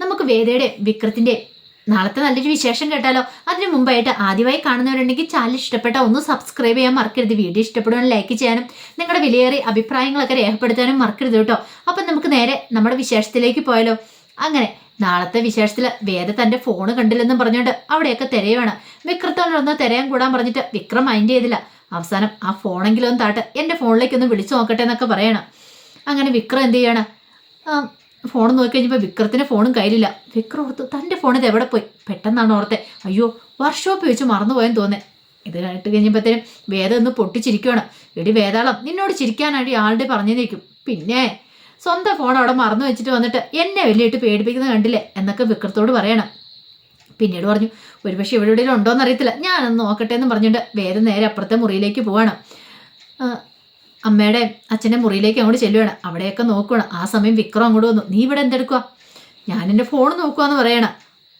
നമുക്ക് വേദയുടെ വിക്രത്തിന്റെ നാളത്തെ നല്ലൊരു വിശേഷം കേട്ടാലോ? അതിനു മുമ്പായിട്ട് ആദ്യമായി കാണുന്നവരുണ്ടെങ്കിൽ ചാനൽ ഇഷ്ടപ്പെട്ട ഒന്ന് സബ്സ്ക്രൈബ് ചെയ്യാൻ മറക്കരുത്. വീഡിയോ ഇഷ്ടപ്പെടുവാൻ ലൈക്ക് ചെയ്യാനും നിങ്ങളുടെ വിലയേറിയ അഭിപ്രായങ്ങളൊക്കെ രേഖപ്പെടുത്താനും മറക്കരുത് കേട്ടോ. അപ്പം നമുക്ക് നേരെ നമ്മുടെ വിശേഷത്തിലേക്ക് പോയാലോ? അങ്ങനെ നാളത്തെ വിശേഷത്തിൽ വേദ തന്റെ ഫോൺ കണ്ടില്ലെന്നും പറഞ്ഞുകൊണ്ട് അവിടെയൊക്കെ തിരയുവാണ്. വിക്രത്തോടൊന്ന് തിരയാൻ കൂടാൻ പറഞ്ഞിട്ട് വിക്രം മൈൻഡ് ചെയ്തില്ല. അവസാനം ആ ഫോണെങ്കിലും താട്ട് എന്റെ ഫോണിലേക്ക് ഒന്ന് വിളിച്ചു നോക്കട്ടെ എന്നൊക്കെ പറയണം. അങ്ങനെ വിക്രം എന്ത് ചെയ്യാണ്? ഫോൺ നോക്കി കഴിഞ്ഞപ്പോൾ വിക്രത്തിന് ഫോണും കയ്യിലില്ല. വിക്രം ഓർത്തു തന്റെ ഫോൺ ഇത് എവിടെ പോയി? പെട്ടെന്നാണ് ഓർത്തെ. അയ്യോ വർക്ക്ഷോപ്പിൽ വെച്ച് മറന്നുപോയെന്ന് തോന്നേ. ഇത് കേട്ട് കഴിഞ്ഞപ്പോഴത്തേനും വേദം ഒന്ന് പൊട്ടിച്ചിരിക്കുവാണ്. എടി വേതാളം നിന്നോട് ചിരിക്കാനാടി ആളുടെ നിൽക്കും പിന്നെ സ്വന്തം ഫോൺ അവിടെ മറന്നു വെച്ചിട്ട് വന്നിട്ട് എന്നെ വലിയിട്ട് പേടിപ്പിക്കുന്നത് കണ്ടില്ലേ? എന്നൊക്കെ വിക്രത്തോട് പറയണം. പിന്നീട് പറഞ്ഞു ഒരുപക്ഷെ ഇവിടെ എവിടെയെങ്കിലും ഉണ്ടോയെന്ന് അറിയത്തില്ല. ഞാനൊന്ന് നോക്കട്ടെ എന്ന് പറഞ്ഞിട്ട് വേദം നേരെ അപ്പുറത്തെ മുറിയിലേക്ക് പോവാണ്. അമ്മയുടെ അച്ഛന്റെ മുറിയിലേക്ക് അങ്ങോട്ട് ചെല്ലുവാണ്. അവിടെയൊക്കെ നോക്കുവാണ്. ആ സമയം വിക്രം അങ്ങോട്ട് വന്നു. നീ ഇവിടെ എന്തെടുക്കുക ഞാൻ എന്റെ ഫോൺ നോക്കുകയെന്ന് പറയണം.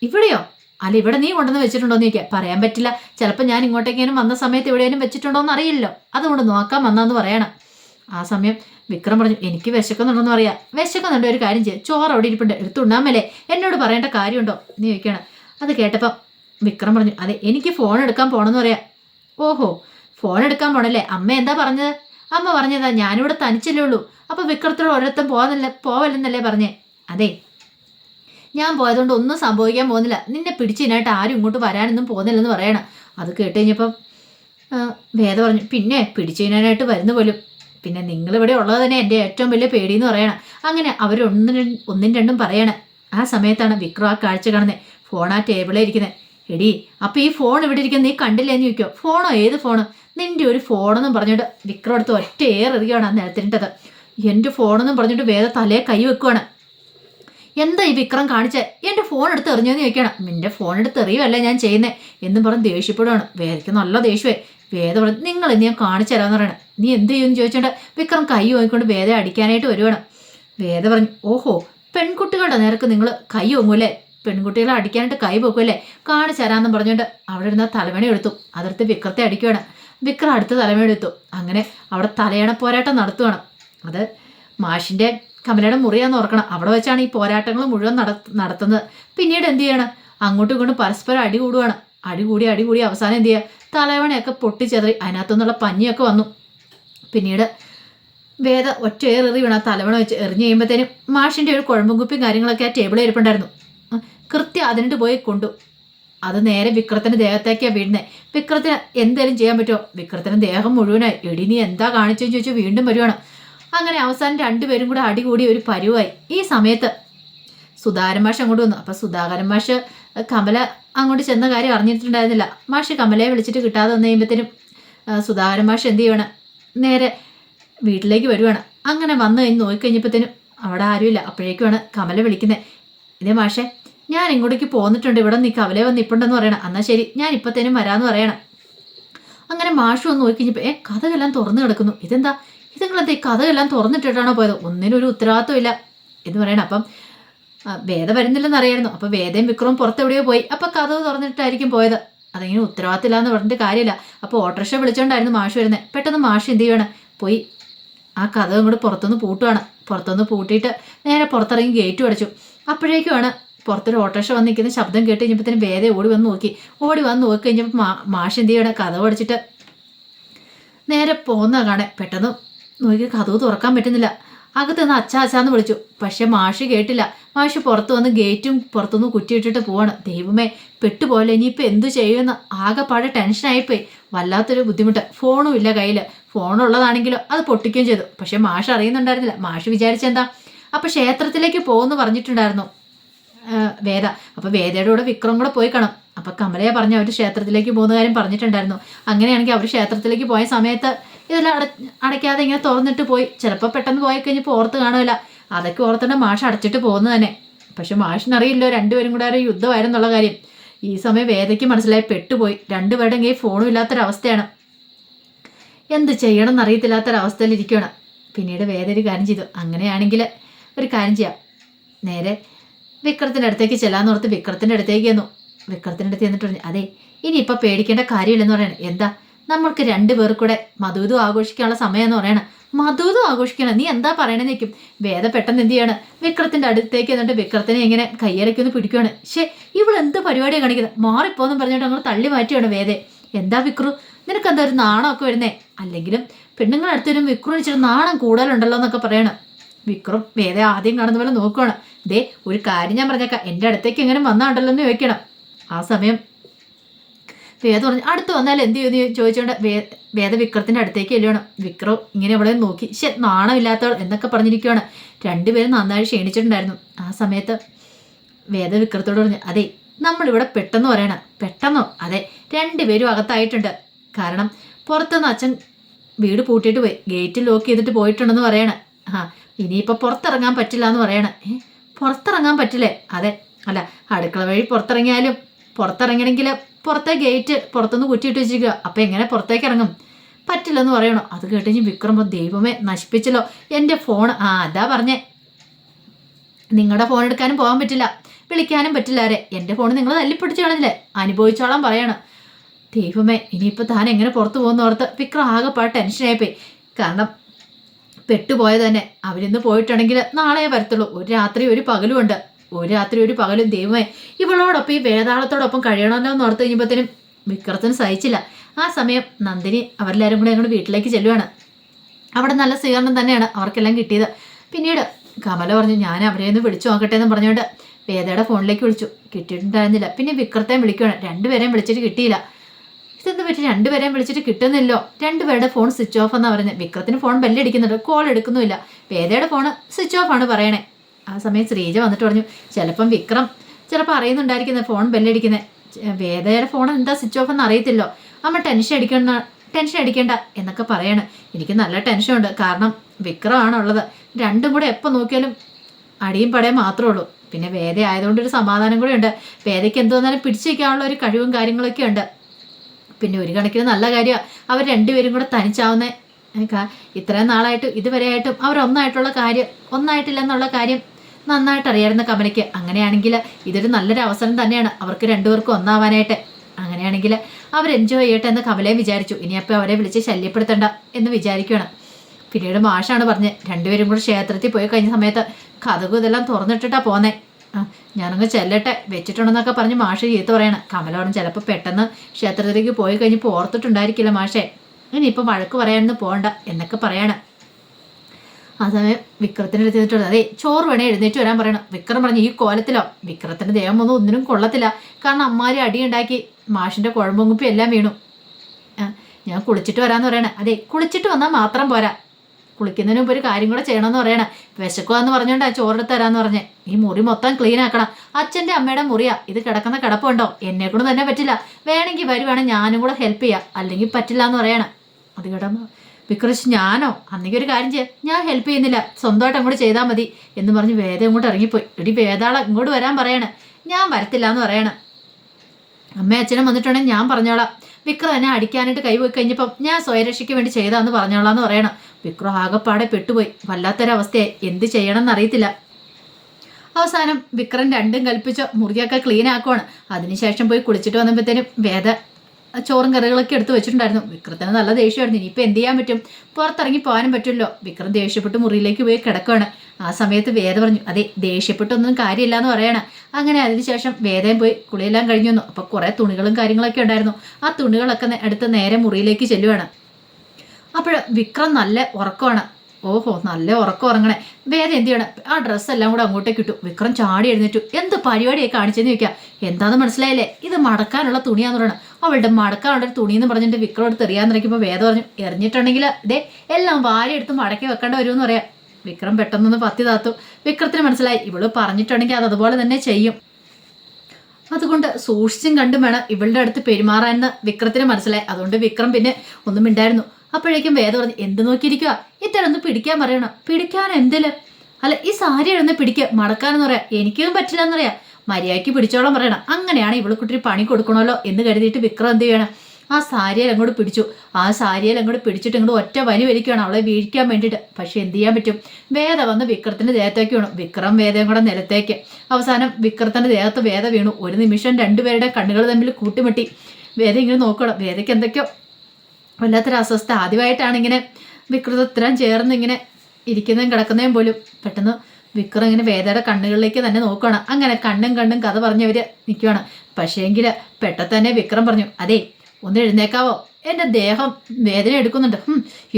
ഇവിടെയോ? അല്ല ഇവിടെ നീ കൊണ്ടുവന്ന് വെച്ചിട്ടുണ്ടോ എന്ന് ചോദിക്കുക പറയാൻ പറ്റില്ല. ചിലപ്പോൾ ഞാൻ ഇങ്ങോട്ടേക്കേനും വന്ന സമയത്ത് എവിടെയെങ്കിലും വെച്ചിട്ടുണ്ടോ എന്ന് അറിയില്ലല്ലോ. അതുകൊണ്ട് നോക്കാൻ വന്നാന്ന് പറയണം. ആ സമയം വിക്രം പറഞ്ഞു എനിക്ക് വിശക്കുന്നുണ്ടെന്ന് പറയാം. വിശക്കുന്നുണ്ട്. ഒരു കാര്യം ചെയ്യും. ചോറ് അവിടെ ഇരിപ്പുണ്ട്. എടുത്തുണ്ണാമല്ലേ എന്നോട് പറയേണ്ട കാര്യമുണ്ടോ? എന്ന് ചോദിക്കണം. അത് കേട്ടപ്പം വിക്രം പറഞ്ഞു അതെ എനിക്ക് ഫോൺ എടുക്കാൻ പോകണമെന്ന് പറയാം. ഓഹോ ഫോൺ എടുക്കാൻ പോണല്ലേ. അമ്മ എന്താ പറഞ്ഞത്? അമ്മ പറഞ്ഞതാ ഞാനിവിടെ തനിച്ചല്ലേ ഉള്ളൂ. അപ്പോൾ വിക്രത്തോട് ഒരിടത്തും പോകാനല്ലേ പോവല്ലെന്നല്ലേ പറഞ്ഞേ? അതെ. ഞാൻ പോയതുകൊണ്ട് ഒന്നും സംഭവിക്കാൻ പോകുന്നില്ല. നിന്നെ പിടിച്ചതിനായിട്ട് ആരും ഇങ്ങോട്ട് വരാനൊന്നും പോകുന്നില്ലെന്ന് പറയണം. അത് കേട്ട് കഴിഞ്ഞപ്പം വേദ പറഞ്ഞു പിന്നെ പിടിച്ചതിനായിട്ട് വരുന്ന പോലും. പിന്നെ നിങ്ങളിവിടെ ഉള്ളത് തന്നെ എന്റെ ഏറ്റവും വലിയ പേടിയെന്ന് പറയണം. അങ്ങനെ അവർ ഒന്നും ഒന്നും രണ്ടും പറയണം. ആ സമയത്താണ് വിക്രം ആ കാഴ്ച കാണുന്നത് ഫോൺ ആ ടേബിളിൽ ഇരിക്കുന്നത് എടി അപ്പോൾ ഈ ഫോൺ ഇവിടെ ഇരിക്കുന്ന നീ കണ്ടില്ലേ എന്ന് ചോദിക്കോ ഫോണോ? ഏത് ഫോണ്? നിന്റെ ഒരു ഫോണെന്നും പറഞ്ഞിട്ട് വിക്രം എടുത്ത് ഒറ്റ ഏറെറിയാണ് ആ നിലത്തിരിട്ടത്. എന്റെ ഫോണെന്നും പറഞ്ഞിട്ട് വേദ തലയെ കൈ വെക്കുവാണ്. എന്താ ഈ വിക്രം കാണിച്ചേ? എന്റെ ഫോൺ എടുത്ത് എറിഞ്ഞെന്ന് ചോദിക്കണം നിന്റെ ഫോൺ എടുത്ത് എറിയുമല്ലേ ഞാൻ ചെയ്യുന്നത് എന്നും പറഞ്ഞ് ദേഷ്യപ്പെടുവാണ്. വേദയ്ക്ക് നല്ല ദേഷ്യമേ വേദ പറഞ്ഞു നിങ്ങൾ ഇന്ന് ഞാൻ കാണിച്ചു തരാമെന്ന് പറയണം. നീ എന്ത് ചെയ്യുമെന്ന് ചോദിച്ചോണ്ട് വിക്രം കൈ ഓങ്ങിക്കൊണ്ട് വേദ അടിക്കാനായിട്ട് വരുവാണ്. വേദ പറഞ്ഞു ഓഹോ പെൺകുട്ടികളുടെ നേരക്ക് നിങ്ങൾ കൈ ഒങ്ങൂല്ലേ പെൺകുട്ടികളെ അടിക്കാനായിട്ട് കൈ പൊക്കുമല്ലേ കാണിച്ചു തരാമെന്ന് പറഞ്ഞുകൊണ്ട് അവിടെ ഇരുന്ന തലവണി എടുത്തു. അതിർത്ത് വിക്രത്തെ അടിക്കുവാണ്. വിക്രം അടുത്ത തലമേടുത്തു അങ്ങനെ അവിടെ തലയണ പോരാട്ടം നടത്തുവാണ് അത് മാഷിന്റെ കമലയുടെ മുറിയാന്ന് ഓർക്കണം. അവിടെ വെച്ചാണ് ഈ പോരാട്ടങ്ങൾ മുഴുവൻ നട നടത്തുന്നത്. പിന്നീട് എന്ത് ചെയ്യണം? അങ്ങോട്ടും ഇങ്ങോട്ടും പരസ്പരം അടി കൂടുവാണ്. അടി കൂടി അടി കൂടി അവസാനം എന്ത് ചെയ്യുക? തലവണയൊക്കെ പൊട്ടിച്ചെതറി അതിനകത്തുനിന്നുള്ള പഞ്ഞിയൊക്കെ വന്നു. പിന്നീട് വേദ ഒറ്റ ഏറി വീണ തലവണ വെച്ച് എറിഞ്ഞ് കഴിയുമ്പോഴത്തേനും മാഷിന്റെ ഒരു കുഴമ്പും കുപ്പിയും കാര്യങ്ങളൊക്കെ ആ ടേബിളിൽ ഇരിപ്പുണ്ടായിരുന്നു. കൃത്യം അതിനിട്ട് പോയി കൊണ്ടു. അത് നേരെ വിക്രത്തിന്റെ ദേഹത്തേക്കാണ് വീഴുന്നത് വിക്രത്തിന് എന്തേലും ചെയ്യാൻ പറ്റുമോ? വിക്രത്തിന് ദേഹം മുഴുവനായി. എടി നീ എന്താ കാണിച്ചെന്ന് ചോദിച്ചു വീണ്ടും വരുവാണ്. അങ്ങനെ അവസാനം രണ്ടുപേരും കൂടെ അടികൂടി ഒരു പരുവായി. ഈ സമയത്ത് സുധാകരൻ മാഷ് അങ്ങോട്ട് വന്നു. അപ്പൊ സുധാകരൻ മാഷ് കമല അങ്ങോട്ട് ചെന്ന കാര്യം അറിഞ്ഞിട്ടുണ്ടായിരുന്നില്ല. മാഷ് കമലയെ വിളിച്ചിട്ട് കിട്ടാതെ വന്നു കഴിയുമ്പോഴത്തേനും സുധാകരൻ മാഷ് എന്ത് ചെയ്യണം നേരെ വീട്ടിലേക്ക് വരുവാണ്. അങ്ങനെ വന്നു കഴിഞ്ഞ് നോക്കിക്കഴിഞ്ഞപ്പോഴത്തേനും അവിടെ ആരുമില്ല. അപ്പോഴേക്കുമാണ് കമല വിളിക്കുന്നത് ഇതേ മാഷേ ഞാൻ ഇങ്ങോട്ടേക്ക് പോന്നിട്ടുണ്ട്. ഇവിടെ നീ കവലെ വന്ന് ഇപ്പുണ്ടെന്ന് പറയണം. എന്നാൽ ശരി. ഞാൻ ഇപ്പത്തേനും വരാമെന്ന് പറയണം. അങ്ങനെ മാഷു ഒന്ന് നോക്കിക്കഴിഞ്ഞപ്പോൾ ഏ കഥകളെല്ലാം തുറന്നു കിടക്കുന്നു. ഇതെന്താ? ഇതുങ്ങളെന്താ ഈ കഥകളെല്ലാം തുറന്നിട്ടിട്ടാണോ പോയത്? ഒന്നിനും ഒരു ഉത്തരവാദിത്വമില്ല എന്ന് പറയണം. അപ്പം വേദ വരുന്നില്ലെന്ന് അറിയായിരുന്നു. അപ്പോൾ വേദയും വിക്രവും പുറത്തെവിടെയോ പോയി. അപ്പോൾ കഥ തുറന്നിട്ടായിരിക്കും പോയത്. അതിങ്ങനെ ഉത്തരവാദിത്തമില്ല പറഞ്ഞിട്ട് കാര്യമില്ല. അപ്പോൾ ഓട്ടോറിക്ഷ വിളിച്ചുകൊണ്ടായിരുന്നു മാഷ് വരുന്നത് പെട്ടെന്ന് മാഷ് എന്ത് ചെയ്യണം? പോയി ആ കഥ കൂടെ പുറത്തുനിന്ന് പൂട്ടുവാണ്. പുറത്തുനിന്ന് പൂട്ടിയിട്ട് നേരെ പുറത്തിറങ്ങി ഗേറ്റ് അടച്ചു അപ്പോഴേക്കുമാണ് പുറത്തൊരു ഓട്ടോറിക്ഷ വന്ന് നിൽക്കുന്ന ശബ്ദം കേട്ട് കഴിഞ്ഞപ്പോഴത്തേനും വേദ ഓടി വന്ന് നോക്കി. ഓടി വന്ന് നോക്കി കഴിഞ്ഞപ്പോൾ മാ മാഷ് എന്ത് ചെയ്യണം കഥ പഠിച്ചിട്ട് നേരെ പോകുന്ന കാണേ. പെട്ടെന്ന് നോക്കി കഥവ് തുറക്കാൻ പറ്റുന്നില്ല. അകത്ത് നിന്ന് അച്ഛാ അച്ഛാന്ന് വിളിച്ചു. പക്ഷെ മാഷ് കേട്ടില്ല. മാഷ് പുറത്ത് വന്ന് ഗേറ്റും പുറത്തുനിന്ന് കുറ്റിയിട്ടിട്ട് പോവാണ്. ദൈവമേ പെട്ടുപോലെ ഇനിയിപ്പോൾ എന്തു ചെയ്യുമെന്ന് ആകെപ്പാടെ ടെൻഷനായിപ്പോയി വല്ലാത്തൊരു ബുദ്ധിമുട്ട്. ഫോണും ഇല്ല കയ്യിൽ ഫോണുള്ളതാണെങ്കിലോ അത് പൊട്ടിക്കുകയും ചെയ്തു. പക്ഷെ മാഷ് അറിയുന്നുണ്ടായിരുന്നില്ല. മാഷ് വിചാരിച്ചെന്താ? അപ്പോൾ ക്ഷേത്രത്തിലേക്ക് പോകുമെന്ന് പറഞ്ഞിട്ടുണ്ടായിരുന്നു. വേദ. അപ്പോൾ വേദയുടെ കൂടെ വിക്രം കൂടെ പോയി കാണും. അപ്പോൾ കമലയെ പറഞ്ഞു അവർ ക്ഷേത്രത്തിലേക്ക് പോകുന്ന കാര്യം പറഞ്ഞിട്ടുണ്ടായിരുന്നു. അങ്ങനെയാണെങ്കിൽ അവർ ക്ഷേത്രത്തിലേക്ക് പോയ സമയത്ത് ഇതെല്ലാം അട അടയ്ക്കാതെ ഇങ്ങനെ തുറന്നിട്ട് പോയി. ചിലപ്പോൾ പെട്ടെന്ന് പോയി കഴിഞ്ഞപ്പോൾ ഓർത്ത് കാണുമല്ല അതൊക്കെ ഓർത്തിട്ട് മാഷ് അടച്ചിട്ട് പോകുന്നത് തന്നെ. പക്ഷെ മാഷിനറിയില്ലോ രണ്ടുപേരും കൂടെ ഒരു യുദ്ധമായിരുന്നുള്ള കാര്യം. ഈ സമയം വേദയ്ക്ക് മനസ്സിലായി പെട്ടുപോയി. രണ്ടുപേരുടെ കയ്യിൽ ഫോണും ഇല്ലാത്തൊരവസ്ഥയാണ്. എന്ത് ചെയ്യണം എന്നറിയത്തില്ലാത്തൊരവസ്ഥയിലിരിക്കുകയാണ് പിന്നീട് വേദ ഒരു കാര്യം ചെയ്തു. അങ്ങനെയാണെങ്കിൽ ഒരു കാര്യം ചെയ്യാം. നേരെ വിക്രത്തിന്റെ അടുത്തേക്ക് ചെല്ലാന്ന് ഓർത്ത് വിക്രത്തിന്റെ അടുത്തേക്ക് ചെന്നു. വിക്രത്തിന്റെ അടുത്ത് ചെന്നിട്ട് പറഞ്ഞു അതെ ഇനിയിപ്പോൾ പേടിക്കേണ്ട കാര്യമില്ലെന്ന് പറയണം. എന്താ? നമ്മൾക്ക് രണ്ടുപേർ കൂടെ മധുവിധു ആഘോഷിക്കാനുള്ള സമയം എന്ന് പറയണം. മധുതും ആഘോഷിക്കണം? നീ എന്താ പറയണെന്ന് നിൽക്കും വേദ പെട്ടെന്ന് എന്ത് ചെയ്യാണ്? വിക്രത്തിന്റെ അടുത്തേക്ക് എന്നിട്ട് വിക്രത്തിനെ ഇങ്ങനെ കയ്യിറക്കി ഒന്ന് പിടിക്കുകയാണ് ഷേ ഇവൾ എന്ത് പരിപാടിയാണ് കാണിക്കുന്നത് മാറിപ്പോന്നും പറഞ്ഞിട്ട് അങ്ങ് തള്ളി മാറ്റിയാണ് വേദ. എന്താ വിക്രു? നിനക്ക് എന്താ ഒരു നാണമൊക്കെ വരുന്നേ? അല്ലെങ്കിലും പെണ്ണുങ്ങളുടെ അടുത്തൊരു വിക്രു ഇച്ചിരി നാണം കൂടുതലുണ്ടല്ലോ എന്നൊക്കെ പറയണം. വിക്രം വേദ ആദ്യം കാണുന്ന പോലെ നോക്കുകയാണ് ദേ ഒരു കാര്യം ഞാൻ പറഞ്ഞേക്കാം. എന്റെ അടുത്തേക്ക് എങ്ങനെ വന്നാണ്ടല്ലോ എന്ന് ചോദിക്കണം. ആ സമയം വേദ പറഞ്ഞു അടുത്ത് വന്നാൽ എന്ത് ചെയ്യുമെന്ന് ചോദിച്ചുകൊണ്ട് വേദ വിക്രത്തിന്റെ അടുത്തേക്ക് ചെല്ലുകയാണ് വിക്രം ഇങ്ങനെ അവളെ നോക്കി ശേ നാണമില്ലാത്തവൾ എന്നൊക്കെ പറഞ്ഞിരിക്കുകയാണ് രണ്ടുപേരും നന്നായി ക്ഷീണിച്ചിട്ടുണ്ടായിരുന്നു. ആ സമയത്ത് വേദ വിക്രത്തോട് പറഞ്ഞു അതെ നമ്മളിവിടെ പെട്ടെന്ന് പറയണം. പെട്ടെന്നോ? അതെ രണ്ടുപേരും അകത്തായിട്ടുണ്ട്. കാരണം പുറത്തുനിന്ന് അച്ഛൻ വീട് പൂട്ടിയിട്ട് പോയി. ഗേറ്റ് ലോക്ക് ചെയ്തിട്ട് പോയിട്ടുണ്ടെന്ന് പറയണേ. ആ ഇനിയിപ്പോൾ പുറത്തിറങ്ങാൻ പറ്റില്ല എന്ന് പറയണ പുറത്തിറങ്ങാൻ പറ്റില്ലേ? അതെ. അല്ല അടുക്കള വഴി പുറത്തിറങ്ങിയാലും പുറത്തിറങ്ങണമെങ്കിൽ പുറത്തെ ഗേറ്റ് പുറത്തുനിന്ന് കുറ്റിയിട്ട് വെച്ചിരിക്കുക. അപ്പം എങ്ങനെ പുറത്തേക്ക് ഇറങ്ങും? പറ്റില്ലെന്ന് പറയണോ? അത് കേട്ട് കഴിഞ്ഞ് വിക്രം ദൈവമേ നശിപ്പിച്ചല്ലോ. എന്റെ ഫോൺ ആ അതാ പറഞ്ഞേ. നിങ്ങളുടെ ഫോൺ എടുക്കാനും പോകാൻ പറ്റില്ല. വിളിക്കാനും പറ്റില്ല ആരെ. എന്റെ ഫോൺ നിങ്ങൾ തല്ലിപ്പിടിച്ച് കളഞ്ഞില്ലേ അനുഭവിച്ചോളാം പറയണം. ദൈവമേ ഇനിയിപ്പോൾ താൻ എങ്ങനെ പുറത്തു പോകുന്ന ഓർത്ത് വിക്രം ആകെപ്പാട് ടെൻഷനായിപ്പോയി കാരണം പെട്ടുപോയത് തന്നെ അവരിന്ന് പോയിട്ടുണ്ടെങ്കിൽ നാളെ വരത്തുള്ളൂ. ഒരു രാത്രി ഒരു പകലും ഉണ്ട് ഒരു രാത്രി ഒരു പകലും ദൈവമേ. ഇവളോടൊപ്പം ഈ വേതാളത്തോടൊപ്പം കഴിയണമല്ലോ എന്ന് ഓർത്ത് കഴിഞ്ഞപ്പോഴത്തേനും വിക്രത്തിന് സഹിച്ചില്ല. ആ സമയം നന്ദിനി അവരെല്ലാവരും കൂടെ ഞങ്ങൾ വീട്ടിലേക്ക് ചെല്ലുവാണ്. അവിടെ നല്ല സ്വീകരണം തന്നെയാണ് അവർക്കെല്ലാം കിട്ടിയത്. പിന്നീട് കമല പറഞ്ഞു ഞാൻ അവരെ ഒന്ന് വിളിച്ചു നോക്കട്ടെ എന്ന് പറഞ്ഞുകൊണ്ട് വേദയുടെ ഫോണിലേക്ക് വിളിച്ചു. കിട്ടിയിട്ടുണ്ടായിരുന്നില്ല. പിന്നെ വിക്രത്തെയും വിളിക്കുകയാണ് രണ്ടുപേരെയും വിളിച്ചിട്ട് കിട്ടിയില്ല. ഇതെന്ത് പറ്റി രണ്ടുപേരെയും വിളിച്ചിട്ട് കിട്ടുന്നില്ലോ. രണ്ടുപേരുടെ ഫോൺ സ്വിച്ച് ഓഫ് എന്നാ പറയുന്നത് വിക്രത്തിന് ഫോൺ ബെല്ലടിക്കുന്നുണ്ട് കോൾ എടുക്കുന്നുമില്ല. വേദയുടെ ഫോൺ സ്വിച്ച് ഓഫ് ആണ് പറയണേ. ആ സമയം ശ്രീജ വന്നിട്ട് പറഞ്ഞു ചിലപ്പം വിക്രം. ചിലപ്പോൾ അറിയുന്നുണ്ടായിരിക്കുന്നത് ഫോൺ ബെല്ലടിക്കുന്നത് വേദയുടെ ഫോൺ എന്താ സ്വിച്ച് ഓഫ് എന്ന് അറിയത്തില്ലോ. അമ്മ ടെൻഷൻ അടിക്കണ ടെൻഷൻ അടിക്കേണ്ട എന്നൊക്കെ പറയാണ്. എനിക്ക് നല്ല ടെൻഷനുണ്ട് കാരണം വിക്രമാണുള്ളത് രണ്ടും കൂടെ എപ്പോൾ നോക്കിയാലും അടിയും പടയും മാത്രമേ ഉള്ളൂ. പിന്നെ വേദ ആയതുകൊണ്ട് ഒരു സമാധാനം കൂടെ ഉണ്ട്. വേദയ്ക്ക് എന്ത് വന്നാലും പിടിച്ചു വയ്ക്കാനുള്ള ഒരു കഴിവും കാര്യങ്ങളൊക്കെ ഉണ്ട്. പിന്നെ ഒരു കണക്കിന് നല്ല കാര്യമാണ് അവർ രണ്ടുപേരും കൂടെ തനിച്ചാവുന്ന. ഇത്രയും നാളായിട്ട് ഇതുവരെയായിട്ടും അവർ ഒന്നായിട്ടുള്ള കാര്യം ഒന്നായിട്ടില്ല എന്നുള്ള കാര്യം നന്നായിട്ട് അറിയാവുന്ന കമലയ്ക്ക്. അങ്ങനെയാണെങ്കിൽ ഇതൊരു നല്ലൊരു അവസരം തന്നെയാണ് അവർക്ക് രണ്ടുപേർക്കും ഒന്നാവാനായിട്ട്. അങ്ങനെയാണെങ്കിൽ അവർ എൻജോയ് ചെയ്യട്ടെ എന്ന് കമലയും വിചാരിച്ചു. ഇനിയപ്പോൾ അവരെ വിളിച്ച് ശല്യപ്പെടുത്തണ്ട എന്ന് വിചാരിക്കുകയാണ് പിന്നീട് മാഷാണ് പറഞ്ഞ് രണ്ടുപേരും കൂടെ ക്ഷേത്രത്തിൽ പോയി കഴിഞ്ഞ സമയത്ത് കഥകും ഇതെല്ലാം തുറന്നിട്ടിട്ടാണ് പോന്നേ. ഞാനങ്ങ് ചെല്ലട്ടെ. വെച്ചിട്ടുണ്ടെന്നൊക്കെ പറഞ്ഞ് മാഷ് ചീത്ത പറയണം. കമലോടൻ ചിലപ്പോൾ പെട്ടെന്ന് ക്ഷേത്രത്തിലേക്ക് പോയി കഴിഞ്ഞപ്പോൾ ഓർത്തിട്ടുണ്ടായിരിക്കില്ല മാഷേ. ഇനിയിപ്പോൾ വഴക്ക് പറയാനൊന്നും പോകണ്ട എന്നൊക്കെ പറയണം. ആ സമയം വിക്രത്തിന് എടുത്തിട്ടുണ്ട് അതെ ചോറ് വേണേ എഴുന്നേറ്റ് വരാൻ പറയണം. വിക്രം പറഞ്ഞു ഈ കോലത്തിലോ? വിക്രത്തിന് ദേഹം ഒന്നും ഒന്നിനും കൊള്ളത്തില്ല. കാരണം അമ്മാരി അടിയുണ്ടാക്കി മാഷിന്റെ കുഴമ്പും കുപ്പി എല്ലാം വീണു. ഞാൻ കുളിച്ചിട്ട് വരാമെന്ന് പറയണേ. അതെ കുളിച്ചിട്ട് വന്നാൽ മാത്രം പോരാ. കുളിക്കുന്നതിന് മുമ്പ് ഒരു കാര്യം കൂടെ ചെയ്യണമെന്ന് പറയണേ. വിശക്കുവാന്ന് പറഞ്ഞോണ്ടാ ചോറെടുത്ത് തരാന്ന് പറഞ്ഞേ. ഈ മുറി മൊത്തം ക്ലീൻ ആക്കണം. അച്ഛന്റെ അമ്മയുടെ മുറിയാ. ഇത് കിടക്കുന്ന കിടപ്പുണ്ടോ? എന്നെ കൊണ്ട് തന്നെ പറ്റില്ല. വേണമെങ്കിൽ വരുവാണെങ്കിൽ ഞാനും കൂടെ ഹെൽപ്പ് ചെയ്യാം. അല്ലെങ്കിൽ പറ്റില്ല എന്ന് പറയണം. അത് കിടന്നു. വിക്രഷ് ഞാനോ? അന്നെങ്കിൽ ഒരു കാര്യം ചെയ്യാം. ഞാൻ ഹെൽപ്പ് ചെയ്യുന്നില്ല. സ്വന്തമായിട്ട് അങ്ങോട്ട് ചെയ്താൽ മതി എന്ന് പറഞ്ഞ് വേദം ഇങ്ങോട്ട് ഇറങ്ങിപ്പോയി. എടി വേദാളെ ഇങ്ങോട്ട് വരാൻ പറയണേ. ഞാൻ വരത്തില്ല എന്ന് പറയണേ. അമ്മയും അച്ഛനും വന്നിട്ടുണ്ടെങ്കിൽ ഞാൻ പറഞ്ഞോളാം. വിക്രം എന്നെ അടിക്കാനായിട്ട് കൈപോയി കഴിഞ്ഞപ്പം ഞാൻ സ്വയരക്ഷയ്ക്ക് വേണ്ടി ചെയ്താന്ന് പറഞ്ഞോളാം എന്ന് പറയണം. വിക്രം ആകെപ്പാടെ പെട്ടുപോയി. വല്ലാത്തൊരവസ്ഥയായി. എന്ത് ചെയ്യണം എന്നറിയത്തില്ല അവസാനം വിക്രം രണ്ടും കൽപ്പിച്ച മുറിയൊക്കെ ക്ലീൻ ആക്കുവാണ്. അതിനുശേഷം പോയി കുളിച്ചിട്ട് വന്നപ്പോഴത്തേനും വേദ ചോറും കറികളൊക്കെ എടുത്ത് വെച്ചിട്ടുണ്ടായിരുന്നു. വിക്രത്തിന് നല്ല ദേഷ്യമായിരുന്നു. ഇനിയിപ്പോൾ എന്ത് ചെയ്യാൻ പറ്റും? പുറത്തിറങ്ങി പോകാനും പറ്റുമല്ലോ വിക്രം ദേഷ്യപ്പെട്ട് മുറിയിലേക്ക് പോയി കിടക്കുകയാണ് ആ സമയത്ത് വേദ പറഞ്ഞു അതെ ദേഷ്യപ്പെട്ടൊന്നും കാര്യമില്ല എന്ന് പറയണം. അങ്ങനെ അതിനുശേഷം വേദയും പോയി കുളിയെല്ലാം കഴിഞ്ഞു വന്നു. അപ്പോൾ കുറേ തുണികളും കാര്യങ്ങളൊക്കെ ഉണ്ടായിരുന്നു. ആ തുണികളൊക്കെ അടുത്ത നേരെ മുറിയിലേക്ക് ചെല്ലുവാണ്. അപ്പോൾ വിക്രം നല്ല ഉറക്കമാണ്. ഓഹോ നല്ല ഉറക്കം ഉറങ്ങണേ. വേദ എന്ത് ചെയ്യണം? ആ ഡ്രസ്സെല്ലാം കൂടെ അങ്ങോട്ടേക്ക് ഇട്ടു. വിക്രം ചാടി എഴുന്നേറ്റു. എന്ത് പരിപാടിയായി കാണിച്ചെന്ന് ചോദിക്കാം. എന്താണെന്ന് മനസ്സിലായില്ലേ? ഇത് മടക്കാനുള്ള തുണിയാന്ന് പറയണം. അവളുടെ മടക്കാനുള്ള ഒരു തുണിയെന്ന് പറഞ്ഞിട്ട് വിക്രം എടുത്ത് എറിയാൻ തുടങ്ങിയപ്പോൾ വേദ പറഞ്ഞു എറിഞ്ഞിട്ടുണ്ടെങ്കിൽ ഇതേ എല്ലാം വാരി എടുത്ത് മടക്കി വെക്കേണ്ട വരുമെന്ന് പറയാം. വിക്രം പെട്ടെന്നൊന്ന് പത്തി താത്തു. വിക്രത്തിന് മനസ്സിലായി ഇവൾ പറഞ്ഞിട്ടുണ്ടെങ്കിൽ അത് അതുപോലെ തന്നെ ചെയ്യും. അതുകൊണ്ട് സൂക്ഷിച്ചും കണ്ടും വേണം ഇവളുടെ അടുത്ത് പെരുമാറാനെന്ന് വിക്രത്തിന് മനസ്സിലായി. അതുകൊണ്ട് വിക്രം പിന്നെ ഒന്നും മിണ്ടായിരുന്നു. അപ്പോഴേക്കും വേദ പറഞ്ഞു എന്ത് നോക്കിയിരിക്കുക ഇത്തരൊന്ന് പിടിക്കാൻ പറയണം. പിടിക്കാൻ എന്തിൽ? അല്ല ഈ സാരി എഴുന്ന് പിടിക്കുക മടക്കാനെന്ന് പറയാം. എനിക്കും പറ്റില്ല എന്നറിയാം മര്യാദയ്ക്ക് പിടിച്ചോളം പറയണം. അങ്ങനെയാണ് ഇവൾ കുട്ടി പണി കൊടുക്കണമല്ലോ എന്ന് കരുതിയിട്ട് വിക്രം എന്ത് ചെയ്യണം? ആ സാരിയിൽ അങ്ങോട്ട് പിടിച്ചു. ആ സാരിയിൽ അങ്ങോട്ട് പിടിച്ചിട്ട് ഇങ്ങോട്ട് ഒറ്റ വലി വലിക്കുകയാണ് അവളെ വീഴിക്കാൻ വേണ്ടിയിട്ട്. പക്ഷെ എന്ത് ചെയ്യാൻ പറ്റും? വേദ വന്ന് വിക്രത്തിന്റെ ദേഹത്തേക്ക് വീണു. വിക്രം വേദയും കൂടെ നിലത്തേക്ക്. അവസാനം വിക്രത്തിന്റെ ദേഹത്ത് വേദ വീണു. ഒരു നിമിഷം രണ്ടുപേരുടെ കണ്ണുകൾ തമ്മിൽ കൂട്ടിമുട്ടി. വേദ ഇങ്ങനെ നോക്കണം. വേദയ്ക്ക് എന്തൊക്കെയോ വല്ലാത്തൊരു അസ്വസ്ഥ. ആദ്യമായിട്ടാണ് ഇങ്ങനെ വിക്രത ഇത്രയും ചേർന്ന് ഇങ്ങനെ ഇരിക്കുന്നതും കിടക്കുന്നതും പോലും. പെട്ടെന്ന് വിക്രം ഇങ്ങനെ വേദയുടെ കണ്ണുകളിലേക്ക് തന്നെ നോക്കുകയാണ്. അങ്ങനെ കണ്ണും കണ്ണും കഥ പറഞ്ഞവര് നിൽക്കുകയാണ്. പക്ഷേങ്കിൽ പെട്ടെന്ന് തന്നെ വിക്രം പറഞ്ഞു അതെ ഒന്ന് എഴുന്നേക്കാവോ എന്റെ ദേഹം വേദന എടുക്കുന്നുണ്ട്.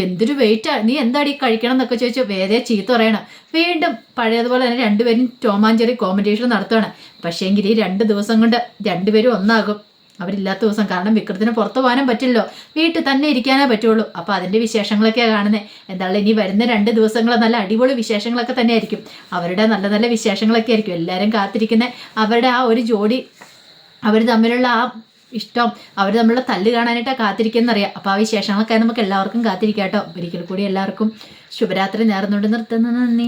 എന്തൊരു വെയിറ്റാ നീ എന്താടി കഴിക്കണം എന്നൊക്കെ ചോദിച്ചു വേദന ചീത്ത പറയണം. വീണ്ടും പഴയതുപോലെ തന്നെ രണ്ടുപേരും ടോമാഞ്ചേരി കോമ്പറ്റീഷൻ നടത്തുകയാണ് പക്ഷേങ്കിൽ ഈ രണ്ട് ദിവസം കൊണ്ട് രണ്ടുപേരും ഒന്നാകും. അവരില്ലാത്ത ദിവസം കാരണം വിക്രത്തിന് പുറത്തു പോകാനും പറ്റില്ലല്ലോ. വീട്ടിൽ തന്നെ ഇരിക്കാനേ പറ്റുള്ളൂ. അപ്പോൾ അതിന്റെ വിശേഷങ്ങളൊക്കെയാണ് കാണുന്നത് എന്തായാലും ഇനി വരുന്ന രണ്ട് ദിവസങ്ങൾ നല്ല അടിപൊളി വിശേഷങ്ങളൊക്കെ തന്നെ ആയിരിക്കും അവരുടെ നല്ല നല്ല വിശേഷങ്ങളൊക്കെ ആയിരിക്കും എല്ലാവരും കാത്തിരിക്കുന്ന. അവരുടെ ആ ഒരു ജോഡി അവർ തമ്മിലുള്ള ആ ഇഷ്ടം. അവർ നമ്മളെ തല്ല് കാണാനായിട്ടാണ് കാത്തിരിക്കുന്നറിയാം. അപ്പോൾ ആ വിശേഷങ്ങളൊക്കെ നമുക്ക് എല്ലാവർക്കും കാത്തിരിക്കാം കേട്ടോ. ഒരിക്കൽ കൂടി എല്ലാവർക്കും ശുഭരാത്രി നേർന്നുകൊണ്ട് നിർത്തുന്നു. നന്ദി.